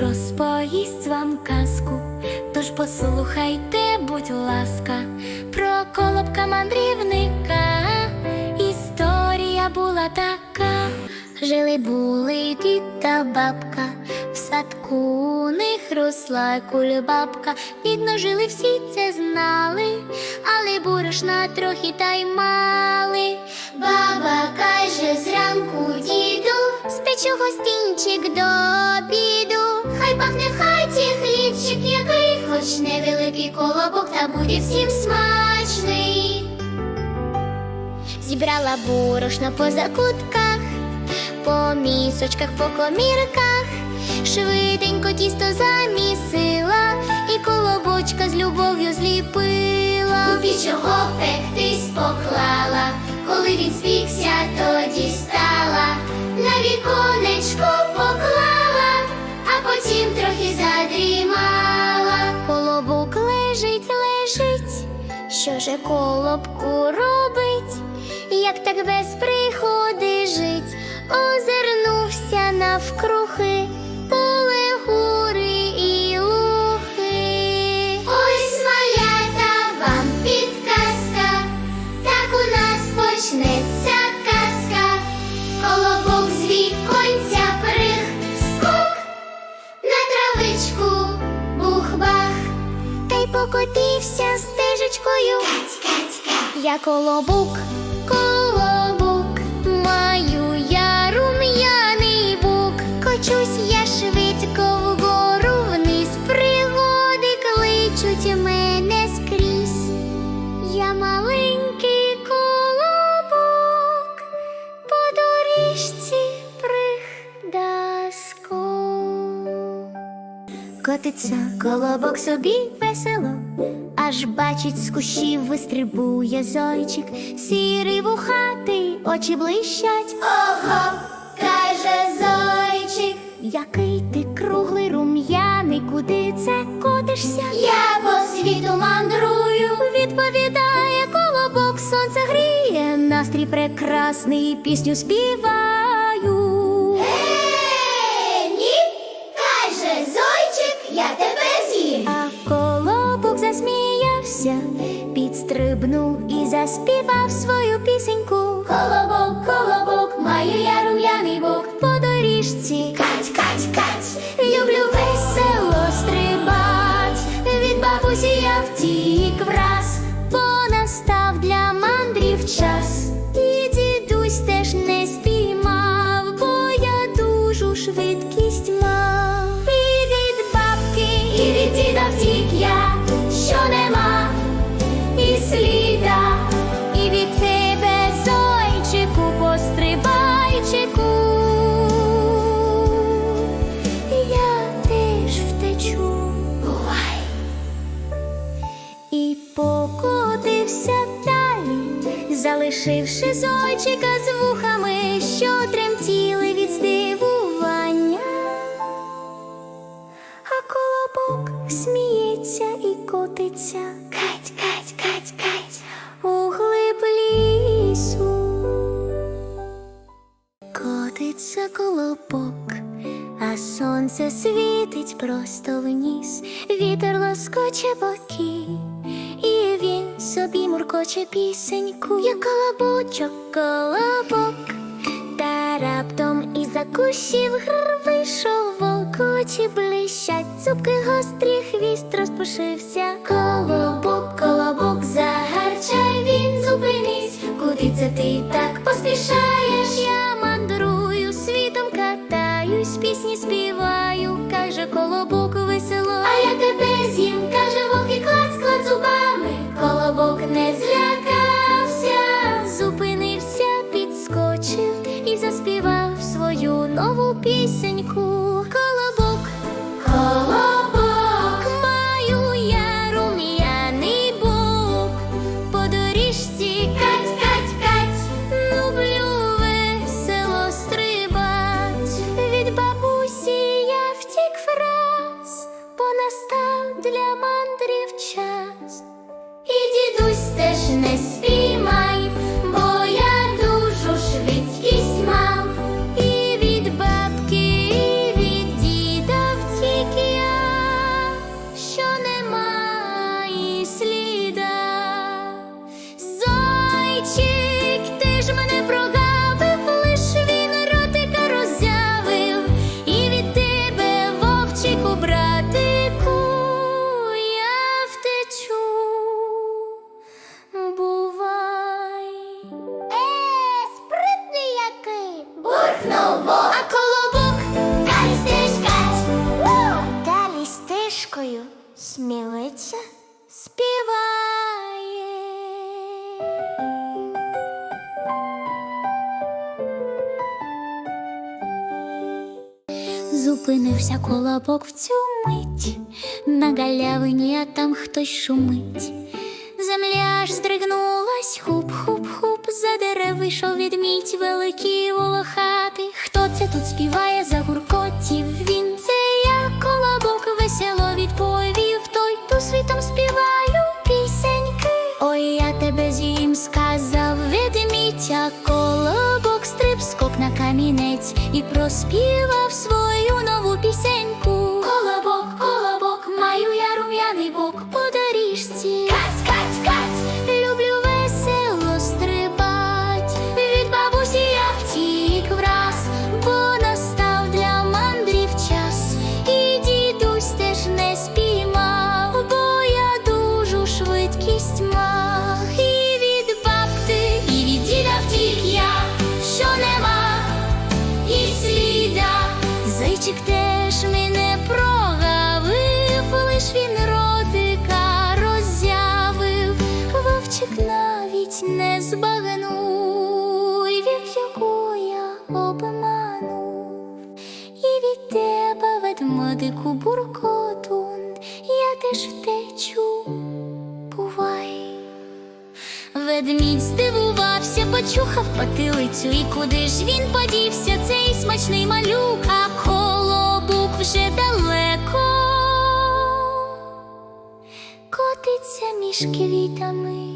розповість вам казку. Тож послухайте, будь ласка, про колобка мандрівника. Історія була така. Жили були дід та бабка, в садку у них росла кульбабка. Бідно жили всі це знали, але борошна трохи та й мали. Баба каже зранку діду, спечу гостінчик до обіду. Хоч невеликий колобок, та буде всім смачний. Зібрала борошно по закутках, по місочках, по комірках, швиденько тісто замісила і колобочка з любов'ю зліпила. У піч його пектись поклала, коли він спікся, тоді стала, же колобку робить? Як так без приходи жить, озирнувся нас почнеться казка, колобок з віконця прих, на травичку бух-бах, та й покотився стежечкою. Я колобок, Котиться колобок собі весело, аж бачить з кущів вистрибує зойчик, сірий вухатий, очі блищать. Ого, каже зойчик, який ти круглий рум'яний, куди це котишся? Я по світу мандрую, відповідає колобок, сонце гріє, настрій прекрасний, пісню співаю. Засміявся, підстрибнув і заспівав свою пісеньку. Колобок, колобок, маю я рум'яний бок по доріжці. Кать, кать, кать, люблю весело стрибать. Від бабусі я втік враз, далі, залишивши зойчика з вухами, що тремтіли від здивування. А колобок сміється і котиться. Кать, кать, кать, кать, у глиб лісу. Котиться колобок, а сонце світить просто вниз, вітер лоскоче боки, собі муркоче пісеньку, я колобочок, колобок, та раптом із-за кущів гр вийшов вовк, очі блищать, зубки гострі, хвіст розпушився. Колобок, пісеньку. Зупинився колобок в цю мить, на галявині, а там хтось шумить. Земля ж здригнулась, хуп-хуп-хуп, за дерев вийшов відмідь великий волохатий. Хто це тут співає, дуже швидкість. І від бабти, і від діда втік я, що нема і сліда. Зайчик теж мене прогавив, лиш він ротика роззявив, вовчик навіть не збагнув, і від його я обманув, і від тебе, ведмедику буркотун, Здивувався, почухав потилицю, і куди ж він подівся, цей смачний малюк, а колобок вже далеко. Котиться між квітами.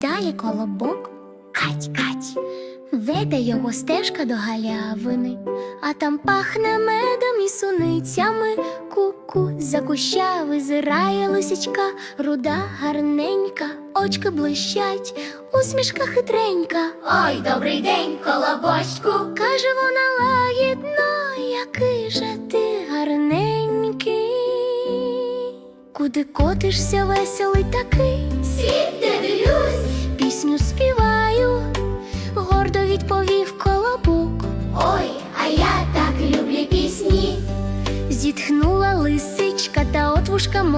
Далі колобок, кать, кать, веде його стежка до галявини, а там пахне медом і суницями. Ку-ку, за куща визирає лисичка, руда гарненька, очки блищать, усмішка хитренька. Ой, добрий день, колобочку, каже вона лагідно, який же ти гарненький. Куди котишся веселий такий?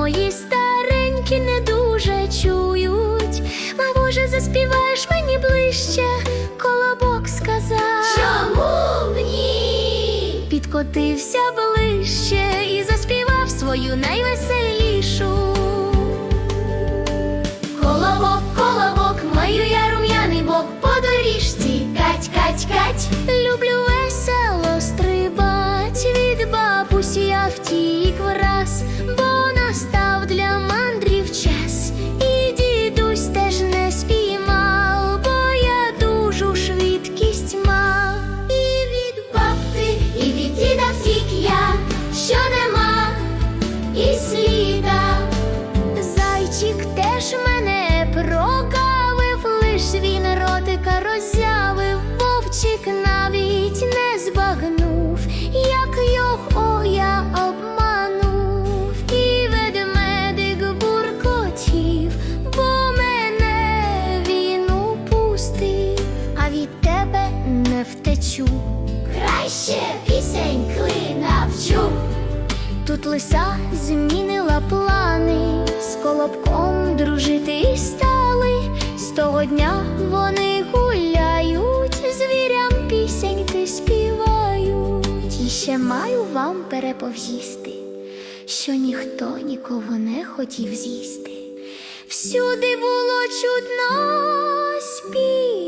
Мої старенькі не дуже чують. Ма, Боже, заспіваєш мені ближче, колобок сказав. Чому ні? Підкотився ближче і заспівав свою найвеселішу. Колобок, колобок, маю я рум'яний бок по доріжці. Кать, кать, кать, Тут лиса змінила плани, з колобком дружити і стали. З того дня вони гуляють, звірям пісеньки співають. І ще маю вам переповісти, що ніхто нікого не хотів з'їсти. Всюди було чутно спів.